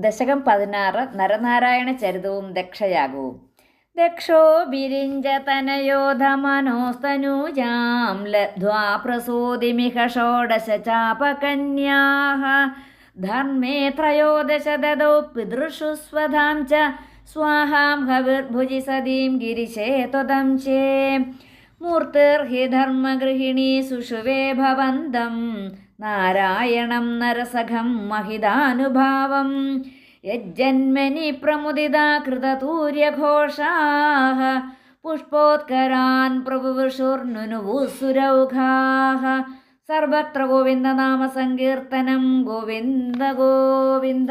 ദശകം പതിനാറ് നരനാരായണ ചരിതവും ദക്ഷയാഗവും. ദക്ഷോ വിരിഞ്ച തനയോധമനോസ്തനൂജാം ലബ്ധ്വാ പ്രസൂതിമിഹ ഷോഡശ ചാപകന്യാഹ. ധർമ്മേ ത്രയോദശ ദദോ പിതൃഷു സ്വധാം ച. സ്വാഹാം ഹവിർഭുജി സതീം ഗിരിശേ ത്വതം ചേ. മൂർത്തിർഹി ധർമ്മഗൃഹിണീ സുഷുവേ ഭവന്തം. നാരായണം നരസഖം മഹിതാനുഭാവം. യജ്ജന്മനി പ്രമുദിതാ കൃതതൂര്യഘോഷാഹ. പുഷ്പോത്കരാൻ പ്രഭുവിഷുർനുനുവുസുരൗഘാः സർവത്ര ഗോവിന്ദനാമസങ്കീർത്തനം ഗോവിന്ദ ഗോവിന്ദ.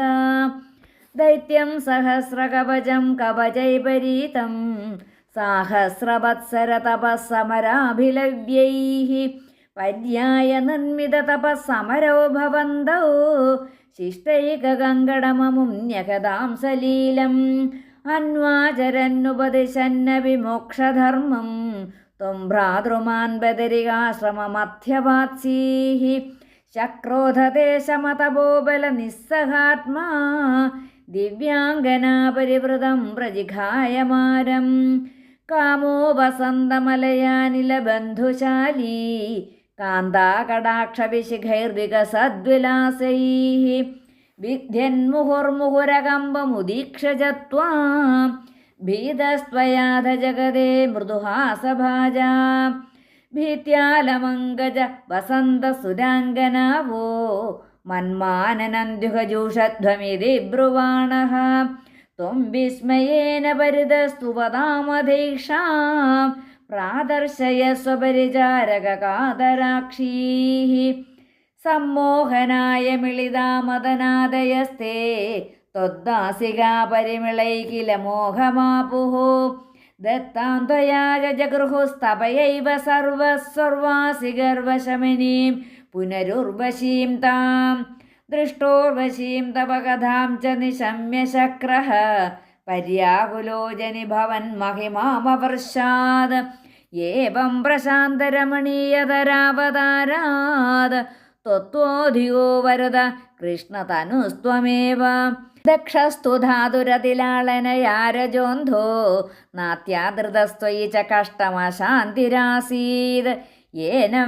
ദൈത്യം സഹസ്രകവചം കവചൈപരീതം സാഹസ്രവത്സരതപസ്സമരാഭിലവ്യൈः പര്യായ നിർമ്മിത തപസ്സമരോ ഭവന്തോ. ശിഷ്ടൈകകങ്കടമമും ന്യകതാം സലീലം. അന്വാചരന്നുപദിശന്ന വിമോക്ഷധർമ്മം ത്വം ഭ്രാതൃമാൻ ബദരികാശ്രമമധ്യവാത്സീः ശക്രോധദേശമതപോബല നിസ്സഹാത്മാ. ദിവ്യാംഗനാപരിവൃതം പ്രജിഘായമാരം. കാമോ വസന്തമലയാനിലബന്ധുശാലീ कान्ताकटाक्षविशिखैर्विकसद्विलासैः विध्यन्मुहुर्मुहुरकम्बमुदीक्ष च त्वां भीतस्त्वयाध जगदे मृदुहासभाजा भीत्यालमङ्गज वसन्तसुराङ्गनावो मन्माननन्द्युहजूषध्वमिति ब्रुवाणः त्वं विस्मयेन परितस्तु वदामधीक्षाम् प्रादर्शय स्वपरिचारककादराक्षीः सम्मोहनाय मिलितामदनादयस्ते त्वद्दासिका परिमिळै किल मोहमापुः दत्तां त्वया जगृहुस्तपयैव सर्वः सर्वासि गर्वशमिनीं पुनरुर्वशीं ताम् दृष्टोर्वशीं तव कथां च निशम्य शक्रः पर्याकुलोजनि भवन्महिमामवर्षात् ഏവം പ്രശാന്തരമണീയതരാവതാരാത് ത്വത്വോധിയോ വരത കൃഷ്ണതനുസ്ത്വമേവ. ദക്ഷസ്തു ധാതുരതിലാളനയാരജോന്ധോ നാത്യാദൃതസ്ത്വയി ച കഷ്ടമശാന്തിരാസീത്. യേന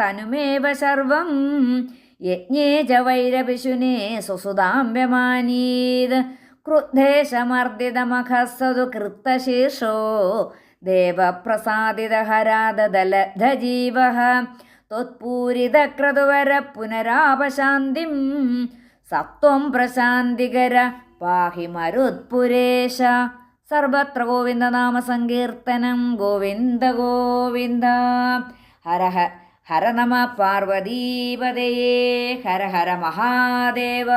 തനുമേവ സർവം യജ്ഞേ ച വൈരപിശുനെ സുസുതാംബ്യമാനീത് ക്രുദ്ധേശമർദ്ദിതമഖസ്സതു കൃത്തശീർഷോ ദേവപ്രസാദിതഹരാദലധജീവ ത്വത്പൂരിതക്രതുവര പുനരാപശാന്തിം സത്വം പ്രശാന്തികര പാഹി മരുത്പുരേശ സർവത്ര ഗോവിന്ദനാമ സങ്കീർത്തനം ഗോവിന്ദ ഗോവിന്ദ. ഹര ഹര നമ പാർവതീപതയേ. ഹര ഹര മഹാദേവ.